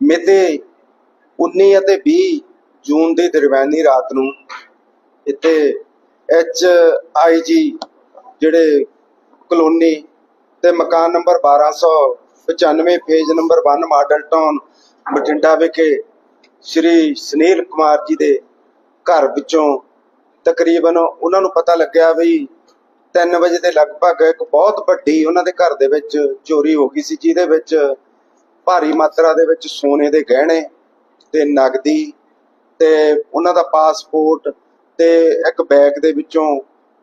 ਮਿਤੀ 19 ਅਤੇ 20 ਜੂਨ ਦੀ ਦਰਮਿਆਨੀ ਰਾਤ ਨੂੰ ਇੱਥੇ ਐਚ ਆਈ ਜੀ ਜਿਹੜੇ ਕਲੋਨੀ ਤੇ ਮਕਾਨ number 1295 phase number 1 model town Bathinda ਵਿਖੇ ਸ਼੍ਰੀ ਸੁਨੀਲ ਕੁਮਾਰ ਜੀ ਦੇ ਘਰ ਵਿੱਚੋਂ ਤਕਰੀਬਨ ਉਹਨਾਂ ਨੂੰ ਪਤਾ ਲੱਗਿਆ ਵੀ 3 ਵਜੇ ਦੇ ਲਗਭਗ ਇੱਕ ਬਹੁਤ ਵੱਡੀ ਉਹਨਾਂ ਦੇ ਘਰ ਦੇ ਵਿੱਚ ਚੋਰੀ ਹੋ ਗਈ ਸੀ, ਜਿਹਦੇ ਵਿੱਚ ਭਾਰੀ ਮਾਤਰਾ ਦੇ ਵਿੱਚ ਸੋਨੇ ਦੇ ਗਹਿਣੇ ਤੇ ਨਗਦੀ ਤੇ ਉਹਨਾਂ ਦਾ ਪਾਸਪੋਰਟ ਤੇ ਇੱਕ ਬੈਗ ਦੇ ਵਿੱਚੋਂ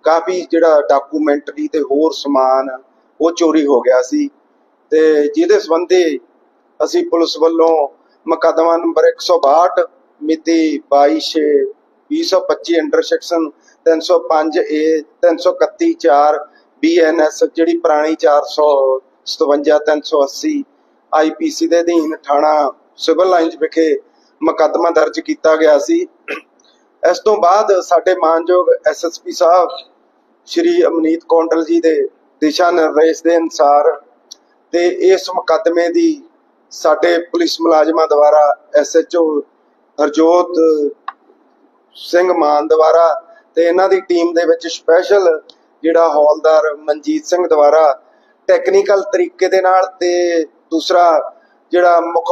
ਕਾਫੀ ਜਿਹੜਾ ਡਾਕੂਮੈਂਟਰੀ ਤੇ ਹੋਰ ਸਮਾਨ ਉਹ ਚੋਰੀ ਹੋ ਗਿਆ ਸੀ ਤੇ ਜਿਹਦੇ ਸੰਬੰਧੀ ਅਸੀਂ ਪੁਲਿਸ ਵੱਲੋਂ ਮੁਕੱਦਮਾ ਨੰਬਰ 162 ਮਿਤੀ 22 2025 ਅੰਡਰ ਸੈਕਸ਼ਨ 305 ਏ 331 4 ਬੀਐਨਐਸ ਜਿਹੜੀ ਪੁਰਾਣੀ 457 380 ਆਈਪੀਸੀ ਦੇ ਅਧੀਨ ਥਾਣਾ ਸਿਵਲ ਲਾਈਨਸ ਵਿਖੇ ਮੁਕੱਦਮਾ ਦਰਜ ਕੀਤਾ ਗਿਆ ਸੀ। ਇਸ ਤੋਂ ਬਾਅਦ ਸਾਡੇ ਮਾਨਯੋਗ ਐਸਐਸਪੀ ਸਾਹਿਬ, ਸ਼੍ਰੀ ਅਮਨੀਤ ਕੌਂਡਲ ਜੀ ਦੇ ਦਿਸ਼ਾ ਨਿਰਦੇਸ਼ ਦੇ ਅਨੁਸਾਰ ਤੇ ਇਸ ਮੁਕੱਦਮੇ ਦੀ ਸਾਡੇ ਪੁਲਿਸ ਮੁਲਾਜ਼ਮਾਂ ਦੁਆਰਾ ਐਸਐਚਓ ਹਰਜੋਤ ਸਿੰਘ ਮਾਨ ਦੁਆਰਾ ਤੇ ਇਹਨਾਂ ਦੀ ਟੀਮ ਦੇ ਵਿੱਚ ਸਪੈਸ਼ਲ ਜਿਹੜਾ ਹੌਲਦਾਰ ਮਨਜੀਤ ਸਿੰਘ ਦੁਆਰਾ ਟੈਕਨੀਕਲ ਤਰੀਕੇ ਦੇ ਨਾਲ ਤੇ ਦੂਸਰਾ ਜਿਹੜਾ ਮੁੱਖ